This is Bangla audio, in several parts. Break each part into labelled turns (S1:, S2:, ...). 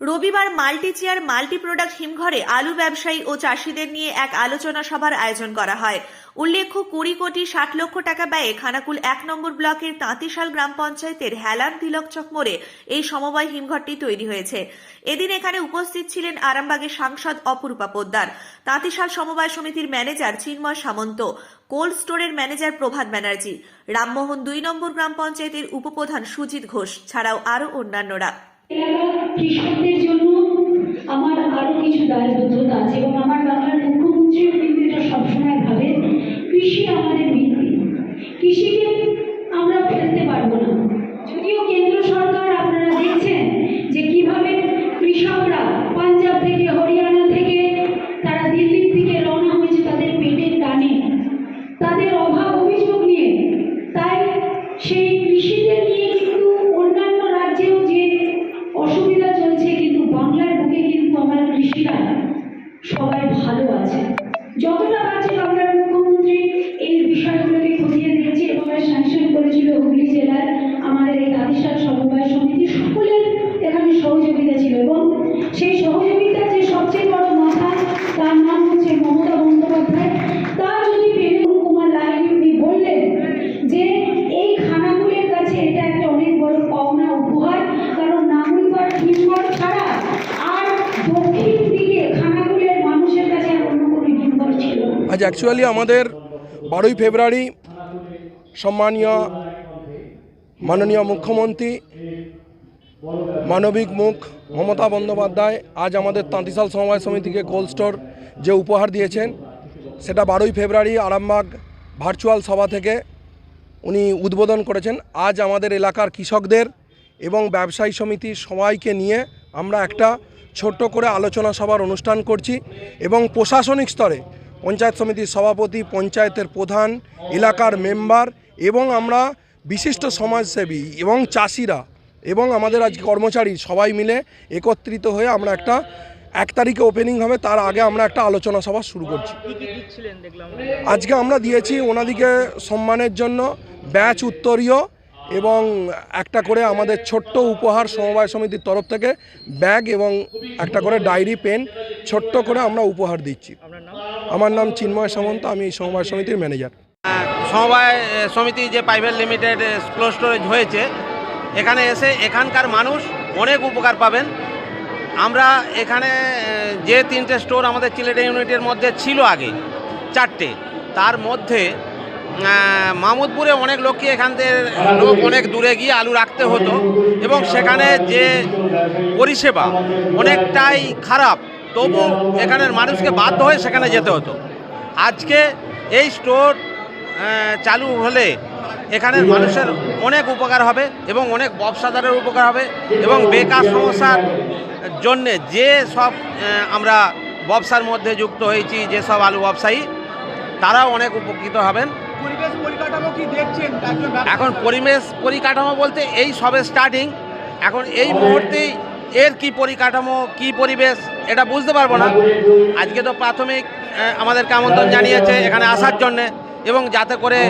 S1: রবিবার মাল্টি চেয়ার মাল্টি প্রোডাক্ট হিমঘরে আলু ব্যবসায়ী ও চাষিদের নিয়ে এক আলোচনা সভার আয়োজন করা হয়। উল্লেখ্য, কুড়ি কোটি ষাট লক্ষ টাকা ব্যয়ে খানাকুল এক নম্বর ব্লকের তাঁতিশাল গ্রাম পঞ্চায়েতের হেলান তিলকচক মোড়ে এই সমবায় হিমঘরটি তৈরি হয়েছে। এদিন এখানে উপস্থিত ছিলেন আরামবাগের সাংসদ অপরূপা পোদ্দার। তাঁতিশাল সমবায় সমিতির ম্যানেজার চিন্ময় সামন্ত, কোল্ড স্টোরের ম্যানেজার প্রভাত ব্যানার্জি, রামমোহন দুই নম্বর গ্রাম পঞ্চায়েতের উপপ্রধান সুজিত ঘোষ ছাড়াও আরও অন্যান্যরা।
S2: এলাকার কৃষকদের জন্য আমার আরও কিছু দায়বদ্ধতা আছে এবং আমার বাংলার মুখ্যমন্ত্রীও কিন্তু এটা সবসময় ভাবে কৃষি আমাদের ভিত্তি কৃষিকে আমরা ফেলতে পারব না। যদিও কেন্দ্র সরকার আপনারা দেখছেন যে কীভাবে কৃষকরা পাঞ্জাব থেকে, হরিয়ানা থেকে, তারা দিল্লির দিকে রওনা হয়েছে তাদের পেটের টানে তাদের অভাব অভিযোগ নিয়ে, তাই সেই কৃষিদের নিয়ে
S3: আজ অ্যাকচুয়ালি আমাদের বারোই ফেব্রুয়ারি সম্মানীয়, মাননীয় মুখ্যমন্ত্রী মানবিক মুখ মমতা বন্দ্যোপাধ্যায় আজ আমাদের তাঁতিশাল সমবায় সমিতিকে কোল্ড স্টোর যে উপহার দিয়েছেন, সেটা বারোই ফেব্রুয়ারি আরামবাগ ভার্চুয়াল সভা থেকে উনি উদ্বোধন করেছেন। আজ আমাদের এলাকার কৃষকদের এবং ব্যবসায়ী সমিতির সবাইকে নিয়ে আমরা একটা ছোট্ট করে আলোচনা সভার অনুষ্ঠান করছি এবং প্রশাসনিক স্তরে পঞ্চায়েত সমিতির সভাপতি পঞ্চায়েতের প্রধান এলাকার মেম্বার এবং আমরা বিশিষ্ট সমাজসেবী এবং চাষিরা এবং আমাদের আজ কর্মচারী সবাই মিলে একত্রিত হয়ে আমরা একটা এক তারিখে ওপেনিং হবে তার আগে আমরা একটা আলোচনা সভা শুরু করছি। আজকে আমরা দিয়েছি ওনাদিকে সম্মানের জন্য ব্যাচ উত্তরীয় এবং একটা করে আমাদের ছোট্ট উপহার সমবায় সমিতির তরফ থেকে ব্যাগ এবং একটা করে ডায়েরি পেন ছোট্ট করে আমরা উপহার দিচ্ছি। আমার নাম চিন্ময় সামন্ত, আমি সমবায় সমিতির ম্যানেজার।
S4: সমবায় সমিতি যে প্রাইভেট লিমিটেড ক্লোজ স্টোরেজ হয়েছে, এখানে এসে এখানকার মানুষ অনেক উপকার পাবেন। আমরা এখানে যে তিনটে স্টোর আমাদের চিলেটে ইউনিটের মধ্যে ছিল আগে, চারটে, তার মধ্যে মামুদপুরে অনেক লোককে এখান থেকে লোক অনেক দূরে গিয়ে আলু রাখতে হতো এবং সেখানে যে পরিষেবা অনেকটাই খারাপ তবু এখানের মানুষকে বাধ্য হয়ে সেখানে যেতে হতো। আজকে এই স্টোর চালু হলে এখানের মানুষের অনেক উপকার হবে এবং অনেক ব্যবসাদারের উপকার হবে এবং বেকার সমস্যার জন্যে যে সব আমরা ব্যবসার মধ্যে যুক্ত হয়েছি যেসব আলু ব্যবসায়ী তারাও অনেক উপকৃত হবেন।
S5: পরিবেশ কি দেখছেন?
S4: এখন পরিবেশ পরিকাঠামো বলতে এই সবে স্টার্টিং এখন এই মুহূর্তেই এর কি পরিকাঠামো, কি পরিবেশ, এটা বুঝতে পারব না। আজকে তো প্রাথমিক আমাদেরকে আমন্ত্রণ জানিয়েছে এখানে আসার জন্যে এবং যাতে করে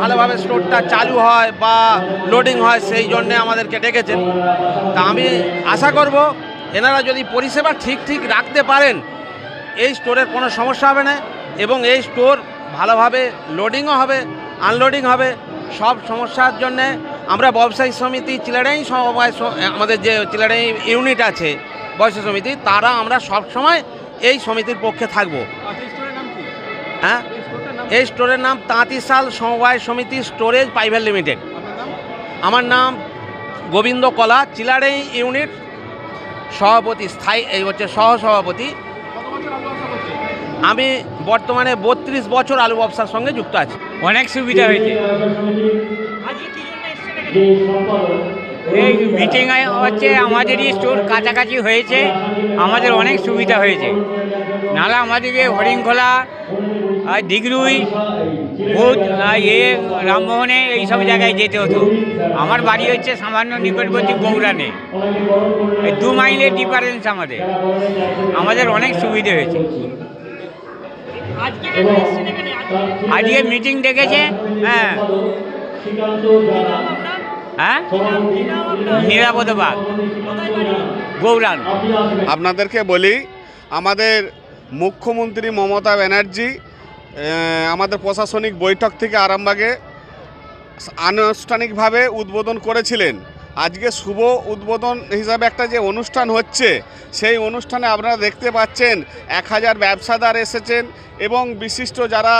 S4: ভালোভাবে স্টোরটা চালু হয় বা লোডিং হয় সেই জন্যে আমাদেরকে ডেকেছেন তা আমি আশা করব এনারা যদি পরিষেবা ঠিক ঠিক রাখতে পারেন, এই স্টোরের কোনো সমস্যা হবে না এবং এই স্টোর ভালোভাবে লোডিংও হবে, আনলোডিং হবে, সব সমস্যার জন্যে আমরা ব্যবসায়ী সমিতি চিলাড়াই সমবায় আমাদের যে চিলাড়াই ইউনিট আছে ব্যবসায়ী সমিতি তারা আমরা সব সময় এই সমিতির পক্ষে থাকব।
S5: আচ্ছা স্টোরের নাম কি?
S4: হ্যাঁ?
S5: এই
S4: স্টোরের নাম তাঁতিশাল সমবায় সমিতি স্টোরেজ প্রাইভেট লিমিটেড। আমার নাম গোবিন্দ কলা চিলাড়াই ইউনিট সভাপতি স্থায়ী এই হচ্ছে সহসভাপতি। আমি বর্তমানে বত্রিশ বছর আলু ব্যবসার সঙ্গে যুক্ত আছি।
S6: অনেক সুবিধা হয়েছে। এই মিটিং হচ্ছে আমাদেরই স্টোর কাছাকাছি হয়েছে। আমাদের অনেক সুবিধা হয়েছে। নাহলে আমাদেরকে হরিণখোলা আর ডিগরুই বোধ এ, রামমোহনে এই সব জায়গায় যেতে হতো। আমার বাড়ি হচ্ছে সামান্য নিকটবর্তী এই দু মাইলের ডিফারেন্স আমাদের। আমাদের অনেক সুবিধে হয়েছে।
S5: আজকে
S6: মিটিং ডেকেছে হ্যাঁ। হ্যাঁ? গৌরান।
S7: আপনাদেরকে বলি, আমাদের মুখ্যমন্ত্রী মমতা ব্যানার্জি আমাদের প্রশাসনিক বৈঠক থেকে আরামবাগে আনুষ্ঠানিকভাবে উদ্বোধন করেছিলেন। আজকে শুভ উদ্বোধন হিসাবে একটা যে অনুষ্ঠান হচ্ছে, সেই অনুষ্ঠানে আপনারা দেখতে পাচ্ছেন, এক হাজার ব্যবসাদার এসেছেন এবং বিশিষ্ট যারা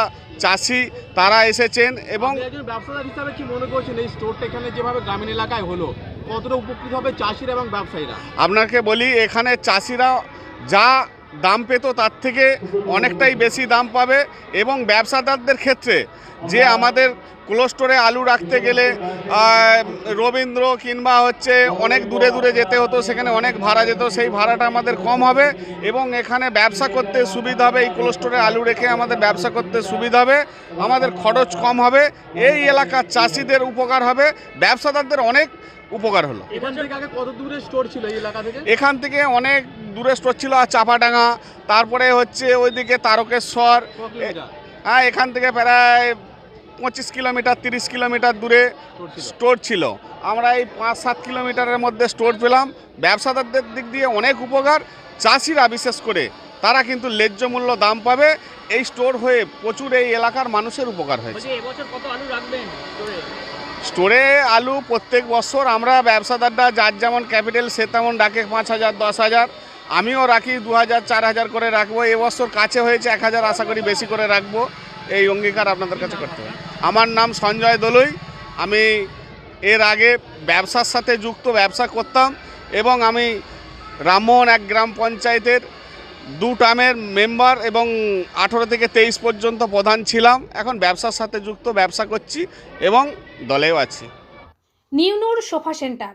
S7: চাষি তারা এসেছেন এবং
S5: একজন ব্যবসাদার হিসাবে কি মনে করছেন এই স্টোরটা এখানে যেভাবে গ্রামীণ এলাকায় হলো কতটা উপকৃত হবে চাষিরা এবং ব্যবসায়ীরা?
S7: আপনাকে বলি এখানে চাষিরা যা দাম পেত তার থেকে অনেকটাই বেশি দাম পাবে এবং ব্যবসাদারদের ক্ষেত্রে যে আমাদের স্টোরে আলু রাখতে গেলে রবীন্দ্র কিংবা হচ্ছে অনেক দূরে দূরে যেতে হতো সেখানে অনেক ভাড়া যেত সেই ভাড়াটা আমাদের কম হবে এবং এখানে ব্যবসা করতে সুবিধা হবে এই স্টোরে আলু রেখে আমাদের ব্যবসা করতে সুবিধা হবে আমাদের খরচ কম হবে এই এলাকার চাষিদের উপকার হবে ব্যবসাদারদের অনেক উপকার হলো।
S5: এখান থেকে আগে কত দূরে স্টোর ছিল এই এলাকা থেকে?
S7: এখান থেকে অনেক দূরে স্টোর ছিল আর চাপাডাঙ্গা। তারপরে হচ্ছে ওইদিকে তারকেশ্বর। হ্যাঁ এখান থেকে প্রায় পঁচিশ কিলোমিটার তিরিশ কিলোমিটার দূরে স্টোর ছিল। আমরা এই পাঁচ সাত কিলোমিটারের মধ্যে স্টোর পেলাম। ব্যবসাদারদের দিক দিয়ে অনেক উপকার। চাষিরা বিশেষ করে তারা কিন্তু ন্যায্য মূল্য দাম পাবে। এই স্টোর হয়ে প্রচুর এই এলাকার মানুষের উপকার হয়েছে।
S5: এবছর কত আলু রাখবেন স্টোরে?
S7: স্টোরে আলু প্রত্যেক বছর আমরা ব্যবসাদাররা যার যেমন ক্যাপিটাল সে তেমন ডাকে পাঁচ হাজার দশ হাজার। আমিও রাখি দু হাজার, চার হাজার করে রাখব। এবছর কাছে হয়েছে এক হাজার, আশা করি বেশি করে রাখব। এই অঙ্গীকার আপনাদের কাছে করতে হবে। আমার নাম সঞ্জয় দলুই। আমি এর আগে ব্যবসার সাথে যুক্ত, ব্যবসা করতাম এবং আমি রামমোহন এক গ্রাম পঞ্চায়েতের দু টার্মের মেম্বার এবং আঠেরো থেকে তেইশ পর্যন্ত প্রধান ছিলাম। এখন ব্যবসার সাথে যুক্ত, ব্যবসা করছি এবং দলেও আছি।
S8: নিউনুর সোফা সেন্টার।